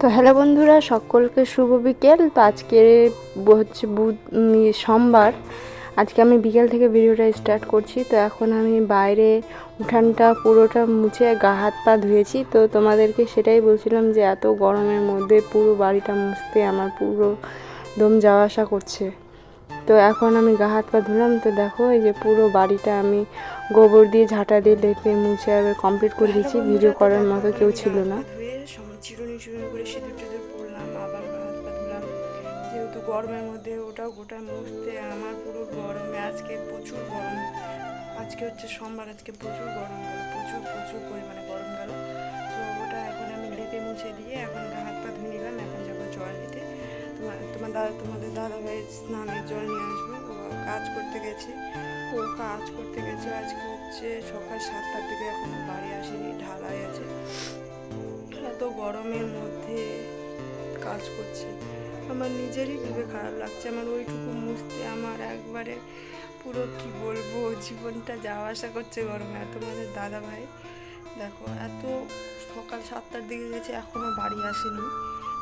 তো হ্যালো বন্ধুরা সকলকে শুভ বিকেল। তো আজকে হচ্ছে বুধ সোমবার। আজকে আমি বিকেল থেকে ভিডিওটা স্টার্ট করছি। তো এখন আমি বাইরে উঠানটা পুরোটা মুছে গা হাত পা ধুয়েছি। তো তোমাদেরকে সেটাই বলছিলাম যে এত গরমের মধ্যে পুরো বাড়িটা মুছতে আমার পুরো দম যাওয়া আসা করছে। তো এখন আমি গা হাত পা ধুলাম। তো দেখো এই যে পুরো বাড়িটা আমি গোবর দিয়ে ঝাঁটা দিয়ে লেপে মুছে আবার কমপ্লিট করে দিয়েছি। ভিডিও করার মতো কেউ ছিল না। চিরুনি করে সিঁদুর টিঁদুর পরলাম আবার হাত পা ধুলাম যেহেতু গরমের মধ্যে ওটাও গোটা মুছতে আমার পুরো গরমে, আজকে প্রচুর গরম। আজকে হচ্ছে সোমবার, আজকে প্রচুর গরম গেল, প্রচুর প্রচুর পরিমাণে গরম গেল। তো ওটা এখন আমি লেপে মুছে দিয়ে এখন হাত পা ধুয়ে নিলাম, এখন যাব জল দিতে তোমার তোমার দাদা তোমাদের দাদা ভাই স্নানের জল নিয়ে আসবে। ও কাজ করতে গেছে, ও কাজ করতে গেছে আজকে হচ্ছে সকাল সাতটার দিকে, এখন বাড়ি আসেনি, ঢালাই আছে। আমার নিজেরই ভেবে খারাপ লাগছে। আমার ওইটুকু মুছতে আমার একবারে পুরো কি বলব, জীবনটা যাওয়া আসা করছে গরমে। আর তোমাদের দাদা ভাই দেখো, এত সকাল সাতটার দিকে গেছে এখনও বাড়ি আসেনি।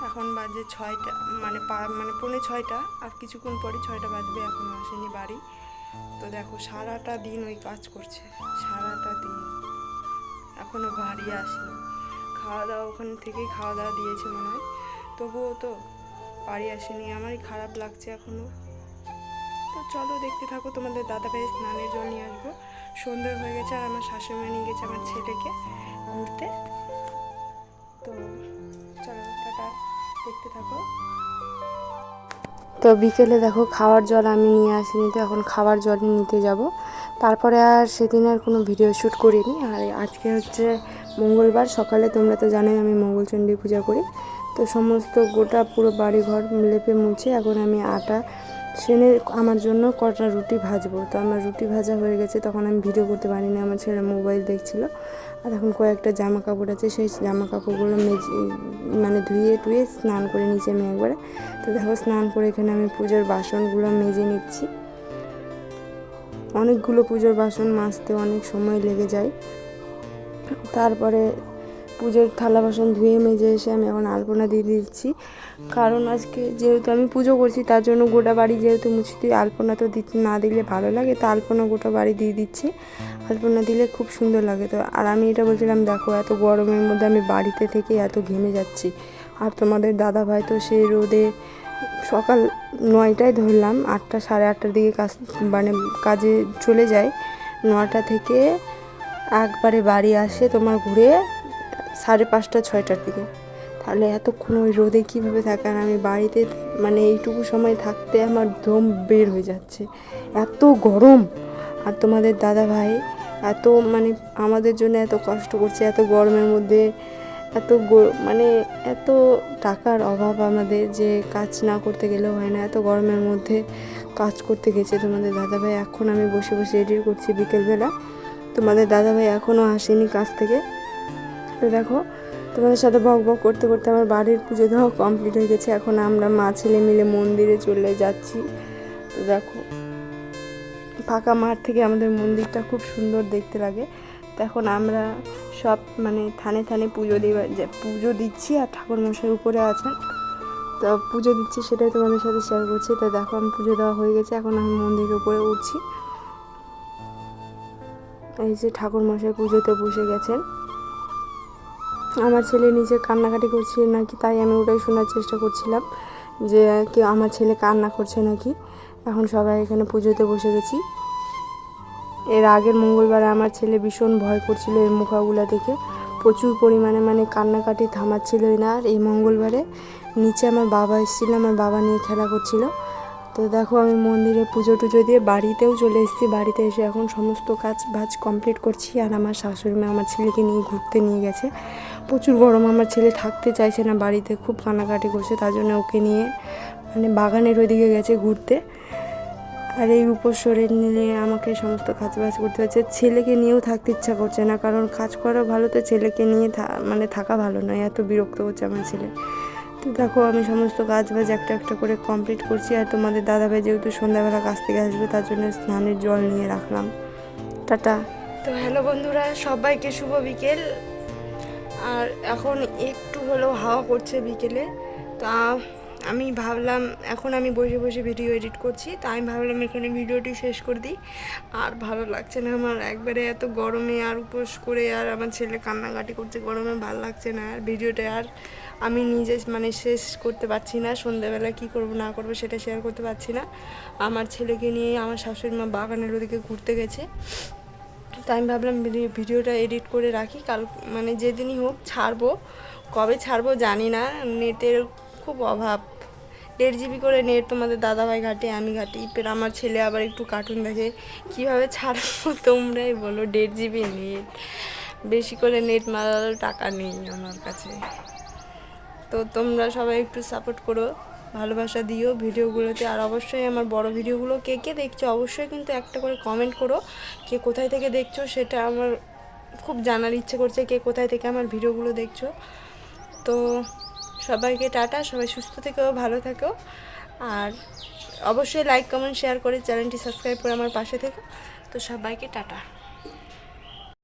এখন বাজে ছয়টা মানে পা মানে পৌনে ছয়টা, আর কিছুক্ষণ পরে ছয়টা বাজবে এখনও আসেনি বাড়ি। তো দেখো, সারাটা দিন ওই কাজ করছে, সারাটা দিন। এখনও বাড়ি আসেনি। খাওয়া দাওয়া ওখান থেকেই খাওয়া দাওয়া দিয়েছে মনে হয়। তবুও তো বাড়ি আসেনি, আমারই খারাপ লাগছে এখনও তো চলো দেখতে থাকো, তোমাদের দাদা ভাই স্নানের জল নিয়ে আসব। সন্ধে হয়ে গেছে আর আমার শাশুড়ি নিয়ে গেছে আমার ছেলেকে ঘুরতে। তো চলো, টাটা, দেখতে থাকো। তো বিকেলে দেখো, খাওয়ার জল আমি নিয়ে আসিনি, তো এখন খাওয়ার জল নিতে যাব। তারপরে আর সেদিন আর কোনো ভিডিও শ্যুট করিনি। আর আজকে হচ্ছে মঙ্গলবার, সকালে তোমরা তো জানোই আমি মঙ্গলচণ্ডী পূজা করি। তো সমস্ত গোটা পুরো বাড়ি ঘর লেপে মুছে এখন আমি আটা সেনে আমার জন্য কটা রুটি ভাজবো। তো আমার রুটি ভাজা হয়ে গেছে, তখন আমি ভিডিও করতে পারিনি, আমার ছেলে মোবাইল দেখছিল। আর এখন কয়েকটা জামা কাপড় আছে, সেই জামা কাপড়গুলো মেজে মানে ধুয়ে টুয়ে স্নান করে নিচে আমি একবারে। তো দেখো স্নান করে এখানে আমি পুজোর বাসনগুলো মেজে নিচ্ছি। অনেকগুলো পুজোর বাসন মাজতে অনেক সময় লেগে যায়। তারপরে পুজোর থালা বাসন ধুয়ে মেজে এসে আমি এখন আলপনা দিয়ে দিচ্ছি। কারণ আজকে যেহেতু আমি পুজো করছি, তার জন্য গোটা বাড়ি যেহেতু মুছে মুছতে আলপনা তো দিতে, না দিলে ভালো লাগে, তো আলপনা গোটা বাড়ি দিয়ে দিচ্ছি। আলপনা দিলে খুব সুন্দর লাগে তো। আর আমি এটা বলছিলাম, দেখো এত গরমের মধ্যে আমি বাড়িতে থেকে এত ঘেমে যাচ্ছি। আর তোমাদের দাদা ভাই তো সেই রোদে সকাল নয়টায় ধরলাম, আটটা সাড়ে আটটার দিকে কাজ মানে কাজে চলে যায়। নটা থেকে একবারে বাড়ি আসে, তোমার ঘুরে সাড়ে পাঁচটা, ছয়টার দিকে। তাহলে এতক্ষণ ওই রোদে কীভাবে থাকে আর আমি বাড়িতে মানে এইটুকু সময় থাকতে আমার দম বের হয়ে যাচ্ছে। এত গরম! আর তোমাদের দাদা ভাই এত মানে আমাদের জন্য এত কষ্ট করছে, এত গরমের মধ্যে, এত মানে এত টাকার অভাব আমাদের যে কাজ না করতে গেলেও হয় না। এত গরমের মধ্যে কাজ করতে গেছে তোমাদের দাদাভাই। এখন আমি বসে বসে এডিট করছি বিকেলবেলা। তোমাদের দাদাভাই এখনও আসেনি কাজ থেকে। তো দেখো, তোমাদের সাথে বক বক করতে করতে আমার বাড়ির পুজো দেওয়া কমপ্লিট হয়ে গেছে। এখন আমরা মা ছেলে মিলে মন্দিরে চলে যাচ্ছি। তো দেখো, ফাঁকা মাঠ থেকে আমাদের মন্দিরটা খুব সুন্দর দেখতে লাগে। তো এখন আমরা সব মানে থানে থানে পুজো দিয়ে যে পুজো দিচ্ছি আর ঠাকুর মশাই উপরে আছেন। তো পুজো দিচ্ছি সেটাই তোমাদের সাথে শেয়ার করছি। তো দেখো, আমি পুজো দেওয়া হয়ে গেছে, এখন আমি মন্দিরের উপরে উঠছি। এই যে ঠাকুর মশাই পুজোতে বসে গেছেন। আমার ছেলে নিজে কান্নাকাটি করছে নাকি তাই আমি ওটাই শোনার চেষ্টা করছিলাম যে কি আমার ছেলে কান্না করছে নাকি। এখন সবাই এখানে পুজোতে বসে গেছি। এর আগের মঙ্গলবারে আমার ছেলে ভীষণ ভয় করছিল এই মুখাগুলা দেখে। প্রচুর পরিমাণে মানে কান্নাকাটি থামাচ্ছিলই না। আর এই মঙ্গলবারে নিচে আমার বাবা এসেছিল, আমার বাবা নিয়ে খেলা করছিল। তো দেখো আমি মন্দিরে পুজো টুজো দিয়ে বাড়িতেও চলে এসেছি। বাড়িতে এসে এখন সমস্ত কাজ বাজ কমপ্লিট করছি। আর আমার শাশুড়ি মা আমার ছেলেকে নিয়ে ঘুরতে নিয়ে গেছে। প্রচুর গরম, আমার ছেলে থাকতে চাইছে না বাড়িতে, খুব কানাকাটি করছে তার জন্য ওকে নিয়ে মানে বাগানের ওইদিকে গেছে ঘুরতে। আর এই উপসরে নিয়ে আমাকে সমস্ত কাজ বাজ করতে হচ্ছে। ছেলেকে নিয়েও থাকতে ইচ্ছা করছে না, কারণ কাজ করা ভালো তো ছেলেকে নিয়ে মানে থাকা ভালো নয়, এত বিরক্ত হচ্ছে আমার ছেলে। তো দেখো আমি সমস্ত কাজ বাজ একটা একটা করে কমপ্লিট করছি, আর তোমাদের দাদাভাই যেহেতু সন্ধ্যাবেলা কাছ থেকে আসবে তার জন্য স্নানের জল নিয়ে রাখলাম। টাটা। তো হ্যালো বন্ধুরা, সবাইকে শুভ বিকেল। আর এখন একটু হলেও হাওয়া করছে বিকেলে, তা আমি ভাবলাম এখন আমি বসে বসে ভিডিও এডিট করছি, তা আমি ভাবলাম এখানে ভিডিওটি শেষ করে দিই। আর ভালো লাগছে না আমার, একবারে এত গরমে আর উপোস করে আর আমার ছেলে কান্নাকাটি করছে, গরমে ভালো লাগছে না আর ভিডিওটা আর আমি নিজে মানে শেষ করতে পারছি না, সন্ধ্যাবেলা কী করব না করব সেটা শেয়ার করতে পারছি না। আমার ছেলেকে নিয়ে আমার শাশুড়ি মা বাগানের ওদিকে ঘুরতে গেছে। তাই আমি ভাবলাম ভিডি- ভিডিওটা এডিট করে রাখি। কাল মানে যেদিনই হোক ছাড়বো। কবে ছাড়বো জানি না। নেটের খুব অভাব। দেড় জিবি করে নেট তোমাদের দাদাভাই ঘাটে, আমি ঘাটি। ফের আমার ছেলে আবার একটু কার্টুন দেখে। কীভাবে ছাড়বো তোমরাই বলো, দেড় জিবি নেট। বেশি করে নেট মারার টাকা নেই আমার কাছে। তো তোমরা সবাই একটু সাপোর্ট করো। ভালোবাসা দিও ভিডিওগুলোতে। আর অবশ্যই আমার বড় ভিডিওগুলো কে কে দেখছ অবশ্যই কিন্তু একটা করে কমেন্ট করো। কে কোথায় থেকে দেখছ সেটা আমার খুব জানার ইচ্ছে করছে কে কোথায় থেকে আমার ভিডিওগুলো দেখছ। তো সবাইকে টাটা, সবাই সুস্থ থেকো, ভালো থেকো। আর অবশ্যই লাইক কমেন্ট শেয়ার করে চ্যানেলটি সাবস্ক্রাইব করে আমার পাশে থেকো। তো সবাইকে টাটা।